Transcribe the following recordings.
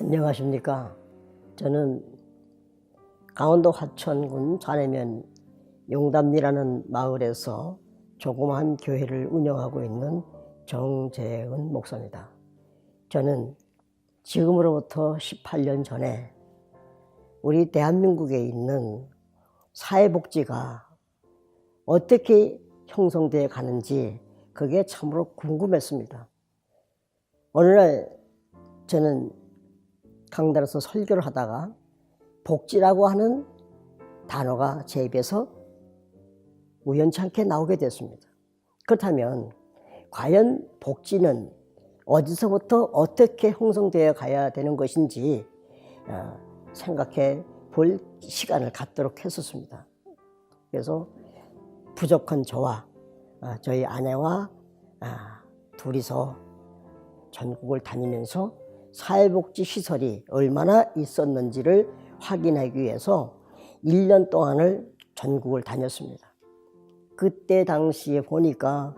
안녕하십니까. 저는 강원도 화천군 좌내면 용담리라는 마을에서 조그마한 교회를 운영하고 있는 정재은 목사입니다. 저는 지금으로부터 18년 전에 우리 대한민국에 있는 사회복지가 어떻게 형성되어 가는지 그게 참으로 궁금했습니다. 어느 날 저는 강단에서 설교를 하다가 복지라고 하는 단어가 제 입에서 우연찮게 나오게 됐습니다. 그렇다면 과연 복지는 어디서부터 어떻게 형성되어 가야 되는 것인지 어, 생각해 볼 시간을 갖도록 했었습니다. 그래서 부족한 저와 어, 저희 아내와 아, 둘이서 전국을 다니면서 사회복지 시설이 얼마나 있었는지를 확인하기 위해서 1년 동안을 전국을 다녔습니다. 그때 당시에 보니까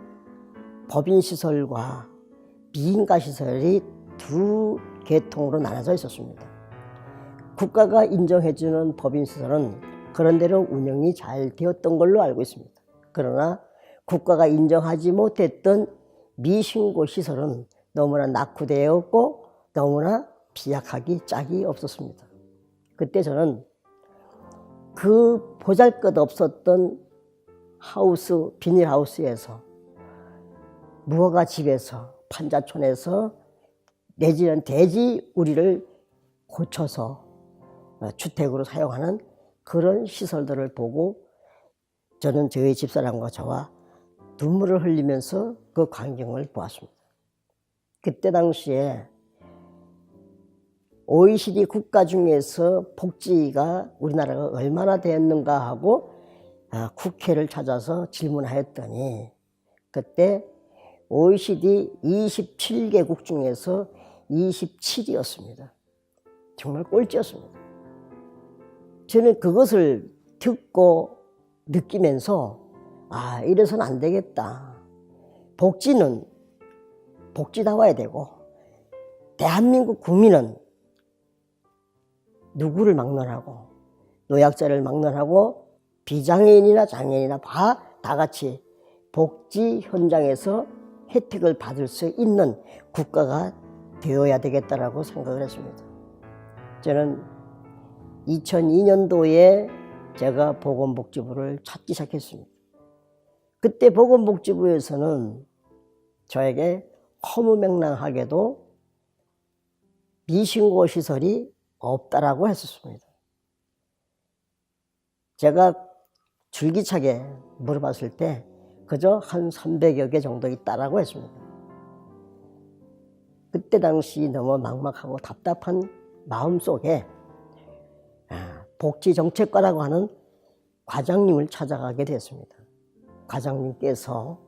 법인 시설과 비인가 시설이 두 계통으로 나눠져 있었습니다. 국가가 인정해주는 법인시설은 그런대로 운영이 잘 되었던 걸로 알고 있습니다. 그러나 국가가 인정하지 못했던 미신고 시설은 너무나 낙후되었고 너무나 비약하기 짝이 없었습니다. 그때 저는 그 보잘 것 없었던 하우스, 비닐하우스에서 무허가 집에서 판자촌에서 내지는 대지 우리를 고쳐서 어, 주택으로 사용하는 그런 시설들을 보고 저는 저희 집사람과 저와 눈물을 흘리면서 그 광경을 보았습니다. 그때 당시에 OECD 국가 중에서 복지가 우리나라가 얼마나 되었는가 하고 아, 국회를 찾아서 질문하였더니 그때 OECD 27개국 중에서 27이었습니다. 정말 꼴찌였습니다. 저는 그것을 듣고 느끼면서 아, 이래서는 안 되겠다. 복지는 복지다워야 되고 대한민국 국민은 누구를 막론하고 노약자를 막론하고 비장애인이나 장애인이나 다, 다 같이 복지 현장에서 혜택을 받을 수 있는 국가가 되어야 되겠다라고 생각을 했습니다. 저는 2002년도에 제가 보건복지부를 찾기 시작했습니다. 그때 보건복지부에서는 저에게 허무맹랑하게도 미신고 시설이 없다라고 했었습니다. 제가 줄기차게 물어봤을 때 그저 한 300여 개 정도 있다라고 했습니다. 그때 당시 너무 막막하고 답답한 마음 속에 아, 복지정책과라고 하는 과장님을 찾아가게 됐습니다. 과장님께서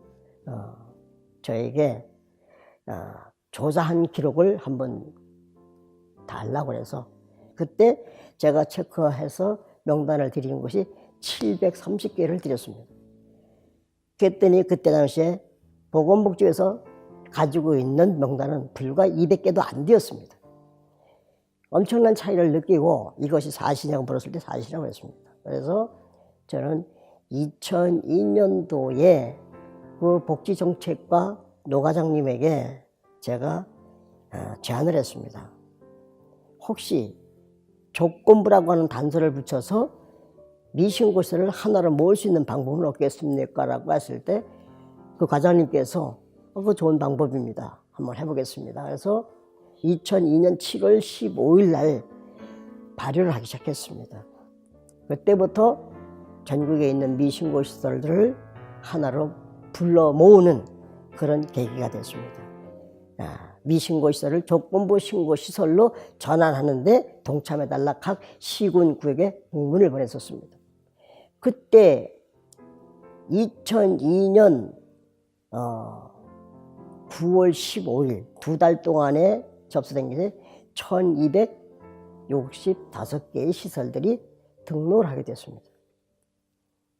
어, 저에게 어, 조사한 기록을 한번 달라고 해서 그때 제가 체크해서 명단을 드린 것이 730개를 드렸습니다. 그랬더니 그때 당시에 보건복지에서 가지고 있는 명단은 불과 200개도 안 되었습니다. 엄청난 차이를 느끼고 이것이 사실이냐고 물었을 때 사실이라고 했습니다. 그래서 저는 2002년도에 그 복지정책과 노과장님에게 제가 어, 제안을 했습니다. 혹시 조건부라고 하는 단서를 붙여서 미신고시를 하나로 모을 수 있는 방법은 없겠습니까? 라고 했을 때 그 과장님께서 어, 그 좋은 방법입니다. 한번 해보겠습니다. 그래서 2002년 7월 15일 날 발효를 하기 시작했습니다. 그때부터 전국에 있는 미신고 시설들을 하나로 불러 모으는 그런 계기가 됐습니다. 아, 미신고 시설을 조건부 신고 시설로 전환하는데 동참해달라 각 시군 구에게 공문을 보냈었습니다. 그때 2002년 어, 9월 15일 두 달 동안에 접수된 게 1265개의 시설들이 등록을 하게 됐습니다.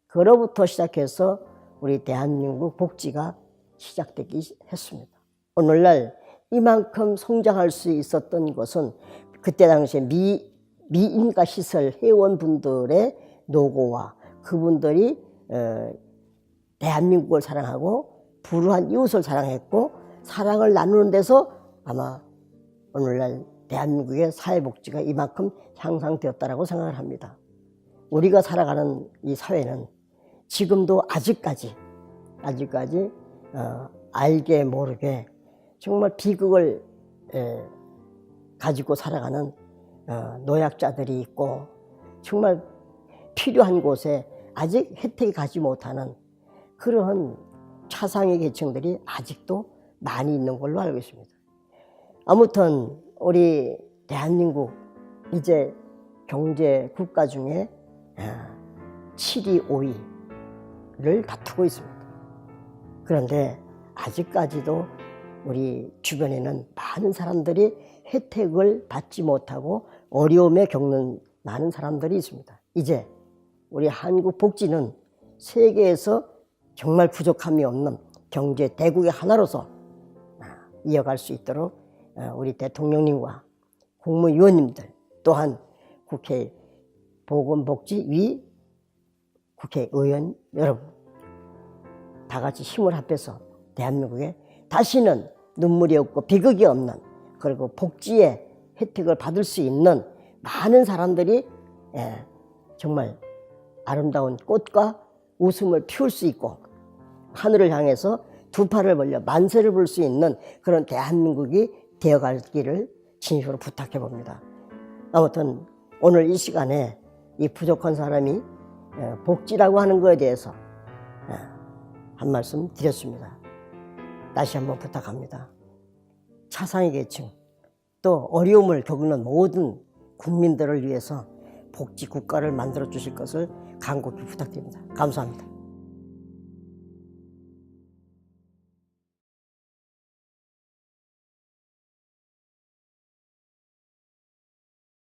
그로부터 시작해서 우리 대한민국 복지가 시작되기 했습니다. 오늘날 이만큼 성장할 수 있었던 것은 그때 당시에 미, 미인가 시설 회원분들의 노고와 그분들이 어, 대한민국을 사랑하고 불우한 이웃을 사랑했고 사랑을 나누는 데서 아마 오늘날 대한민국의 사회복지가 이만큼 향상되었다라고 생각을 합니다. 우리가 살아가는 이 사회는 지금도 아직까지 아직까지 어, 알게 모르게 정말 비극을 에, 가지고 살아가는 어, 노약자들이 있고 정말 필요한 곳에 아직 혜택이 가지 못하는 그러한 차상위 계층들이 아직도 많이 있는 걸로 알고 있습니다. 아무튼 우리 대한민국 이제 경제 국가 중에 7위, 5위를 다투고 있습니다. 그런데 아직까지도 우리 주변에는 많은 사람들이 혜택을 받지 못하고 어려움에 겪는 많은 사람들이 있습니다. 이제 우리 한국 복지는 세계에서 정말 부족함이 없는 경제 대국의 하나로서 아, 이어갈 수 있도록 어, 우리 대통령님과 국무위원님들 또한 국회 보건복지위 국회의원 여러분 다 같이 힘을 합해서 대한민국에 다시는 눈물이 없고 비극이 없는 그리고 복지의 혜택을 받을 수 있는 많은 사람들이 예, 정말 아름다운 꽃과 웃음을 피울 수 있고 하늘을 향해서 두 팔을 벌려 만세를 불수 있는 그런 대한민국이 되어가기를 진심으로 부탁해 봅니다. 아무튼 오늘 이 시간에 이 부족한 사람이 예, 복지라고 하는 것에 대해서 예, 한 말씀 드렸습니다. 다시 한번 부탁합니다. 차상위 계층 또 어려움을 겪는 모든 국민들을 위해서 복지 국가를 만들어 주실 것을 간곡히 부탁드립니다. 감사합니다.